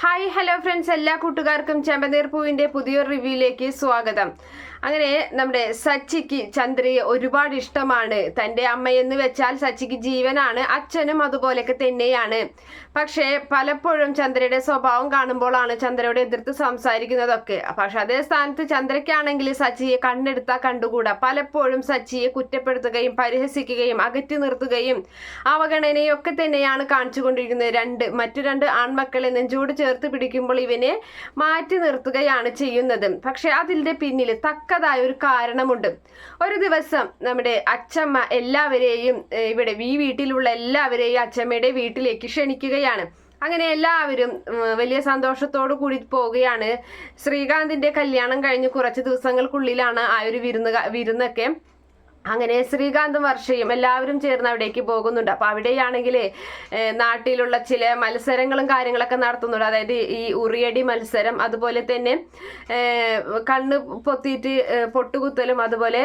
Hi hello friends എല്ലാ കൂട്ടുകാർക്കും ചെമ്പനീർ പൂവിന്റെ പുതിയൊരു റിവ്യൂയിലേക്ക് സ്വാഗതം. അങ്ങനെ നമ്മുടെ സച്ചിക്ക് ചന്ദ്രയെ ഒരുപാട് ഇഷ്ടമാണ്. തന്റെ അമ്മയെന്ന് വെച്ചാൽ സച്ചിക്ക് ജീവനാണ് അച്ഛനും അതുപോലെയൊക്കെ തന്നെയാണ്. പക്ഷേ പലപ്പോഴും ചന്ദ്രയുടെ സ്വഭാവം കാണുമ്പോഴാണ് ചന്ദ്രയോട് എതിർത്ത് സംസാരിക്കുന്നതൊക്കെ. പക്ഷെ അതേ സ്ഥാനത്ത് ചന്ദ്രയ്ക്കാണെങ്കിൽ സച്ചിയെ കണ്ണെടുത്താൽ കണ്ടുകൂടാ. പലപ്പോഴും സച്ചിയെ കുറ്റപ്പെടുത്തുകയും പരിഹസിക്കുകയും അകറ്റി നിർത്തുകയും അവഗണനയും ഒക്കെ തന്നെയാണ് കാണിച്ചുകൊണ്ടിരിക്കുന്നത്. രണ്ട് മറ്റു രണ്ട് ആൺമക്കളെ നെഞ്ചോട് ചേർത്ത് പിടിക്കുമ്പോൾ ഇവനെ മാറ്റി നിർത്തുകയാണ് ചെയ്യുന്നത്. പക്ഷെ അതിന്റെ പിന്നിൽ തക്കതായ ഒരു കാരണമുണ്ട്. ഒരു ദിവസം നമ്മുടെ അച്ചമ്മ എല്ലാവരെയും ഇവിടെ ഈ വീട്ടിലുള്ള എല്ലാവരെയും അച്ചമ്മയുടെ വീട്ടിലേക്ക് ക്ഷണിക്കുകയാണ്. അങ്ങനെ എല്ലാവരും വലിയ സന്തോഷത്തോടു കൂടി പോവുകയാണ്. ശ്രീകാന്തിന്റെ കല്യാണം കഴിഞ്ഞ് കുറച്ച് ദിവസങ്ങൾക്കുള്ളിലാണ് ആ ഒരു വിരുന്ന് വിരുന്നൊക്കെ. അങ്ങനെ ശ്രീകാന്തും വർഷയും എല്ലാവരും ചേർന്ന് അവിടേക്ക് പോകുന്നുണ്ട്. അപ്പൊ അവിടെയാണെങ്കിൽ നാട്ടിലുള്ള ചില മത്സരങ്ങളും കാര്യങ്ങളൊക്കെ നടത്തുന്നുണ്ട്. അതായത് ഈ ഉറിയടി മത്സരം അതുപോലെ തന്നെ കണ്ണ് പൊത്തിയിട്ട് പൊട്ടുകുത്തലും അതുപോലെ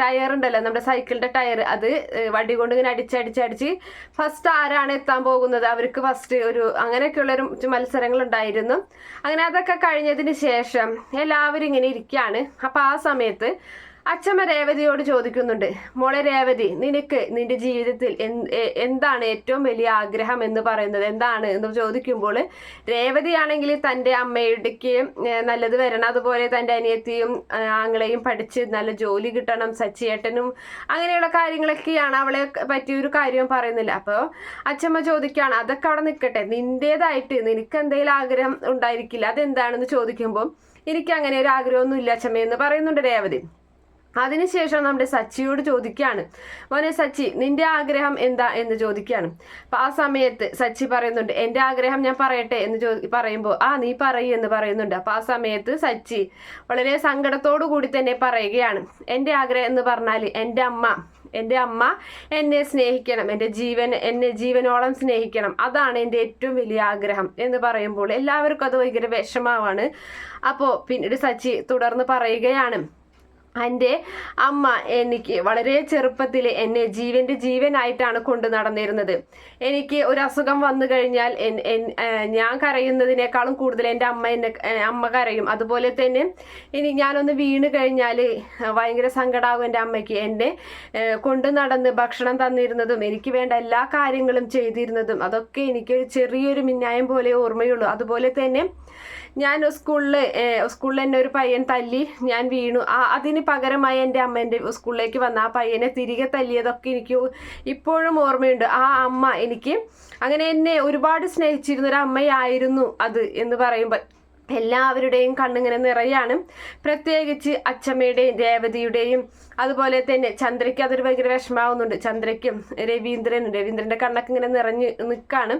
ടയർ ഉണ്ടല്ലോ നമ്മുടെ സൈക്കിളിന്റെ ടയർ അത് വടി കൊണ്ട് ഇങ്ങനെ അടിച്ചടിച്ചടിച്ച് ഫസ്റ്റ് ആരാണ് എത്താൻ പോകുന്നത്? അവർക്ക് ഫസ്റ്റ് ഒരു അങ്ങനെയൊക്കെയുള്ളൊരു മത്സരങ്ങൾ ഉണ്ടായിരുന്നു അങ്ങനെ അതൊക്കെ കഴിഞ്ഞതിന് ശേഷം എല്ലാവരും ഇങ്ങനെ ഇരിക്കുകയാണ് അപ്പൊ ആ സമയത്ത് അച്ഛമ്മ രേവതിയോട് ചോദിക്കുന്നുണ്ട് മോളെ രേവതി നിനക്ക് നിന്റെ ജീവിതത്തിൽ എന്ത്- എന്താണ് ഏറ്റവും വലിയ ആഗ്രഹം എന്ന് പറയുന്നത്? എന്താണ്? എന്ന് ചോദിക്കുമ്പോൾ രേവതി ആണെങ്കിൽ തന്റെ അമ്മയുടെക്ക് നല്ലത് വരണം. അതുപോലെ തന്റെ അനിയത്തിയും ആങ്ങളെയും പഠിച്ച് നല്ല ജോലി കിട്ടണം സച്ചിയേട്ടനും അങ്ങനെയുള്ള കാര്യങ്ങളൊക്കെയാണ് അവളെ പറ്റിയ ഒരു കാര്യവും പറയുന്നില്ല. അപ്പോൾ അച്ഛമ്മ ചോദിക്കുകയാണ് അതൊക്കെ അവിടെ നിൽക്കട്ടെ. നിന്റേതായിട്ട് നിനക്ക് എന്തെങ്കിലും ആഗ്രഹം ഉണ്ടായിരിക്കില്ല. അതെന്താണെന്ന് ചോദിക്കുമ്പോൾ എനിക്ക് അങ്ങനെ ഒരു ആഗ്രഹമൊന്നും ഇല്ല അച്ഛമ്മ എന്ന് പറയുന്നുണ്ട് രേവതി. അതിനുശേഷം നമ്മുടെ സച്ചിയോട് ചോദിക്കുകയാണ്. മോനെ സച്ചി നിന്റെ ആഗ്രഹം എന്താ? എന്ന് ചോദിക്കുകയാണ്. അപ്പൊ ആ സമയത്ത് സച്ചി പറയുന്നുണ്ട് എന്റെ ആഗ്രഹം ഞാൻ പറയട്ടെ? എന്ന് ചോ പറയുമ്പോൾ ആ നീ പറയൂ എന്ന് പറയുന്നുണ്ട്. അപ്പൊ ആ സമയത്ത് സച്ചി വളരെ സങ്കടത്തോടു കൂടി തന്നെ പറയുകയാണ് എന്റെ ആഗ്രഹം എന്ന് പറഞ്ഞാൽ എന്റെ അമ്മ എന്റെ അമ്മ എന്നെ സ്നേഹിക്കണം എന്റെ ജീവൻ എന്നെ ജീവനോളം സ്നേഹിക്കണം. അതാണ് എന്റെ ഏറ്റവും വലിയ ആഗ്രഹം എന്ന് പറയുമ്പോൾ എല്ലാവർക്കും അത് ഭയങ്കര വിഷമമാണ്. അപ്പോൾ പിന്നീട് സച്ചി തുടർന്ന് പറയുകയാണ് എന്റെ അമ്മ എനിക്ക് വളരെ ചെറുപ്പത്തിൽ എന്നെ ജീവന്റെ ജീവനായിട്ടാണ് കൊണ്ടു നടന്നിരുന്നത്. എനിക്ക് ഒരു അസുഖം വന്നു കഴിഞ്ഞാൽ ഞാൻ കരയുന്നതിനേക്കാളും കൂടുതൽ എന്റെ അമ്മ എന്നെ അമ്മ കരയും. അതുപോലെ തന്നെ ഇനി ഞാനൊന്ന് വീണ് കഴിഞ്ഞാൽ ഭയങ്കര സങ്കടമാകും എന്റെ അമ്മയ്ക്ക്. എന്നെ കൊണ്ടു നടന്ന് ഭക്ഷണം തന്നിരുന്നതും എനിക്ക് വേണ്ട എല്ലാ കാര്യങ്ങളും ചെയ്തിരുന്നതും അതൊക്കെ എനിക്ക് ചെറിയൊരു മിന്നായം പോലെ ഓർമ്മയുള്ളൂ. അതുപോലെ തന്നെ ഞാൻ സ്കൂളിൽ സ്കൂളിൽ എന്നെ ഒരു പയ്യൻ തല്ലി ഞാൻ വീണു. അതിന് പകരമായി എന്റെ അമ്മ എന്റെ സ്കൂളിലേക്ക് വന്ന ആ പയ്യനെ തിരികെ തല്ലിയതൊക്കെ എനിക്ക് ഇപ്പോഴും ഓർമ്മയുണ്ട്. ആ അമ്മ എനിക്ക് അങ്ങനെ എന്നെ ഒരുപാട് സ്നേഹിച്ചിരുന്ന ഒരു അമ്മയായിരുന്നു അത് എന്ന് പറയുമ്പോൾ എല്ലാവരുടെയും കണ്ണിങ്ങനെ നിറയാണ്. പ്രത്യേകിച്ച് അച്ചമ്മയുടെയും രേവതിയുടെയും അതുപോലെ തന്നെ ചന്ദ്രയ്ക്ക് അതൊരു ഭയങ്കര വിഷമാവുന്നുണ്ട് ചന്ദ്രയ്ക്കും രവീന്ദ്രനും രവീന്ദ്രന്റെ കണ്ണൊക്കെ ഇങ്ങനെ നിറഞ്ഞ് നിൽക്കാണ്.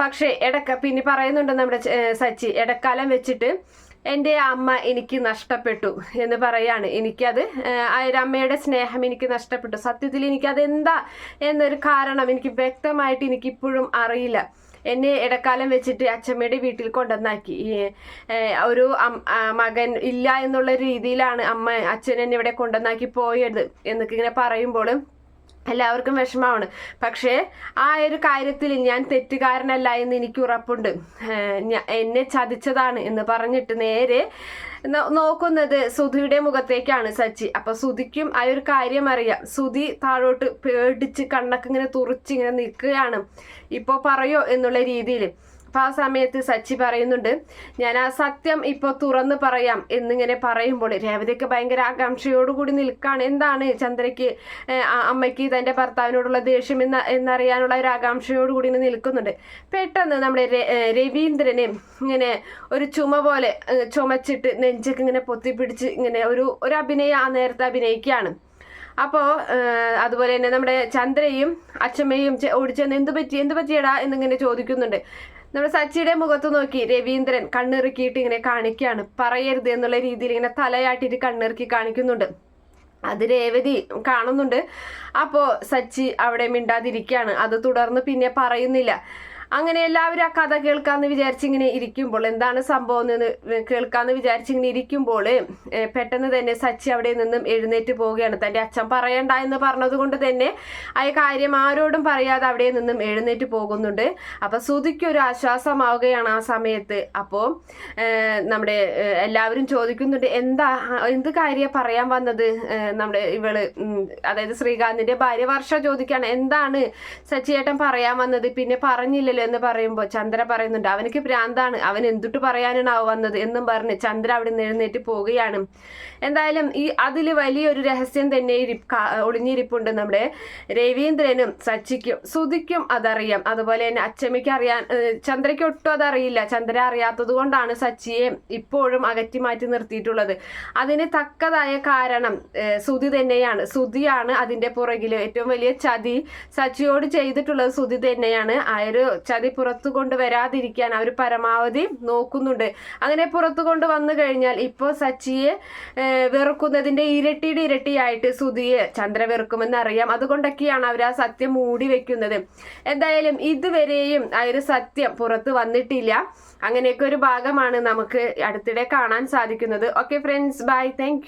പക്ഷേ ഇടക്ക പിന്നെ പറയുന്നുണ്ട് നമ്മുടെ സച്ചി ഇടക്കാലം വെച്ചിട്ട് എന്റെ അമ്മ എനിക്ക് നഷ്ടപ്പെട്ടു എന്ന് പറയാണ്. എനിക്കത് അയരമ്മയുടെ സ്നേഹം എനിക്ക് നഷ്ടപ്പെട്ടു. സത്യത്തിൽ എനിക്കത് എന്താ എന്നൊരു കാരണം എനിക്ക് വ്യക്തമായിട്ട് എനിക്കിപ്പോഴും അറിയില്ല. എന്നെ ഇടക്കാലം വെച്ചിട്ട് അച്ഛമ്മയുടെ വീട്ടിൽ കൊണ്ടുവന്നാക്കി. ഒരു മകൻ ഇല്ല എന്നുള്ള രീതിയിലാണ് അമ്മ അച്ഛൻ എന്നെ ഇവിടെ കൊണ്ടുവന്നാക്കി പോയത് എന്നൊക്കെ ഇങ്ങനെ പറയുമ്പോൾ എല്ലാവർക്കും വിഷമമാണ്. പക്ഷേ ആ ഒരു കാര്യത്തിൽ ഞാൻ തെറ്റുകാരനല്ല എന്ന് എനിക്ക് ഉറപ്പുണ്ട്. എന്നെ ചതിച്ചതാണ് എന്ന് പറഞ്ഞിട്ട് നേരെ നോക്കുന്നത് സുധിയുടെ മുഖത്തേക്കാണ് സച്ചി. അപ്പൊ സുധിക്കും ആ ഒരു കാര്യം അറിയാം. സുധി താഴോട്ട് പേടിച്ച് കണ്ണൊക്കെ ഇങ്ങനെ തുറിച്ച് ഇങ്ങനെ നിൽക്കുകയാണ്. ഇപ്പോൾ പറയോ എന്നുള്ള രീതിയിൽ അപ്പൊ ആ സമയത്ത് സച്ചി പറയുന്നുണ്ട് ഞാൻ ആ സത്യം ഇപ്പോൾ തുറന്ന് പറയാം എന്നിങ്ങനെ പറയുമ്പോൾ രേവതിക്ക് ഭയങ്കര ആകാംക്ഷയോടുകൂടി നിൽക്കാണ്. എന്താണ് ചന്ദ്രയ്ക്ക് അമ്മയ്ക്ക് തന്റെ ഭർത്താവിനോടുള്ള ദേഷ്യം എന്ന എന്നറിയാനുള്ള ഒരു ആകാംക്ഷയോടുകൂടി നിൽക്കുന്നുണ്ട്. പെട്ടെന്ന് നമ്മുടെ രവീന്ദ്രനെ ഇങ്ങനെ ഒരു ചുമ പോലെ ചുമച്ചിട്ട് നെഞ്ചൊക്കെ ഇങ്ങനെ പൊത്തിപ്പിടിച്ച് ഇങ്ങനെ ഒരു ഒരു അഭിനയ ആ നേരത്തെ അഭിനയിക്കുകയാണ്. അപ്പോൾ അതുപോലെ തന്നെ നമ്മുടെ ചന്ദ്രയും അച്ഛമ്മയും ഓടിച്ചെന്ന് എന്ത് പറ്റി? എന്ത് പറ്റിയടാ? എന്നിങ്ങനെ ചോദിക്കുന്നുണ്ട്. നമ്മുടെ സച്ചിയുടെ മുഖത്ത് നോക്കി രവീന്ദ്രൻ കണ്ണിറുക്കിയിട്ട് ഇങ്ങനെ കാണിക്കുകയാണ്. പറയരുത് എന്നുള്ള രീതിയിൽ ഇങ്ങനെ തലയാട്ടിട്ട് കണ്ണിറുക്കി കാണിക്കുന്നുണ്ട്. അത് രേവതി കാണുന്നുണ്ട്. അപ്പോൾ സച്ചി അവിടെ മിണ്ടാതിരിക്കുകയാണ്. അത് തുടർന്ന് പിന്നെ പറയുന്നില്ല. അങ്ങനെ എല്ലാവരും ആ കഥ കേൾക്കാന്ന് വിചാരിച്ചിങ്ങനെ ഇരിക്കുമ്പോൾ എന്താണ് സംഭവം എന്ന് കേൾക്കാന്ന് വിചാരിച്ചിങ്ങനെ ഇരിക്കുമ്പോൾ പെട്ടെന്ന് തന്നെ സച്ചി അവിടെ നിന്നും എഴുന്നേറ്റ് പോവുകയാണ്. തന്റെ അച്ഛൻ പറയണ്ട എന്ന് പറഞ്ഞത് കൊണ്ട് തന്നെ ആ കാര്യം ആരോടും പറയാതെ അവിടെ നിന്നും എഴുന്നേറ്റ് പോകുന്നുണ്ട്. അപ്പൊ ശ്രുതിക്ക് ഒരു ആശ്വാസമാവുകയാണ് ആ സമയത്ത്. അപ്പോൾ നമ്മുടെ എല്ലാവരും ചോദിക്കുന്നുണ്ട് എന്താ എന്ത് കാര്യം പറയാൻ വന്നത്? നമ്മുടെ ഇവൾ അതായത് ശ്രീകാന്തിന്റെ ഭാര്യ വർഷ ചോദിക്കാണ് എന്താണ് സച്ചിയേട്ടൻ പറയാൻ വന്നത്? പിന്നെ പറഞ്ഞില്ലല്ലോ. എന്ന് പറയുമ്പോൾ ചന്ദ്ര പറയുന്നുണ്ട് അവനക്ക് ഭ്രാന്താണ്. അവൻ എന്തുട്ട് പറയാനാണ് വന്നത്? എന്നും പറഞ്ഞ് ചന്ദ്ര അവിടെ നിന്ന് എഴുന്നേറ്റ് പോവുകയാണ്. എന്തായാലും ഈ അതിൽ വലിയൊരു രഹസ്യം തന്നെ ഒളിഞ്ഞിരിപ്പുണ്ട് നമ്മുടെ രവീന്ദ്രനും സച്ചിക്കും. സുധിക്കും അതറിയാം. അതുപോലെ തന്നെ അച്ചമ്മയ്ക്ക് അറിയാൻ ചന്ദ്രയ്ക്ക് ഒട്ടും അതറിയില്ല. ചന്ദ്ര അറിയാത്തത് കൊണ്ടാണ് സച്ചിയെ ഇപ്പോഴും അകറ്റി മാറ്റി നിർത്തിയിട്ടുള്ളത്. അതിന് തക്കതായ കാരണം സുധി തന്നെയാണ്. സുധിയാണ് അതിന്റെ പുറകിൽ ഏറ്റവും വലിയ ചതി സച്ചിയോട് ചെയ്തിട്ടുള്ളത്. സുധി തന്നെയാണ്. ആ ഒരു ചതി പുറത്തു കൊണ്ടുവരാതിരിക്കാൻ അവർ പരമാവധി നോക്കുന്നുണ്ട്. അങ്ങനെ പുറത്തു കൊണ്ട് വന്നു കഴിഞ്ഞാൽ ഇപ്പോൾ സച്ചിയെ വെറുക്കുന്നതിന്റെ ഇരട്ടിയുടെ ഇരട്ടിയായിട്ട് സുധിയെ ചന്ദ്ര വെറുക്കുമെന്ന് അറിയാം. അതുകൊണ്ടൊക്കെയാണ് അവർ ആ സത്യം മൂടി വെക്കുന്നത്. എന്തായാലും ഇതുവരെയും ആ ഒരു സത്യം പുറത്ത് വന്നിട്ടില്ല. അങ്ങനെയൊക്കെ ഒരു ഭാഗമാണ് നമുക്ക് അടുത്തിടെ കാണാൻ സാധിക്കുന്നത്. Okay friends bye thank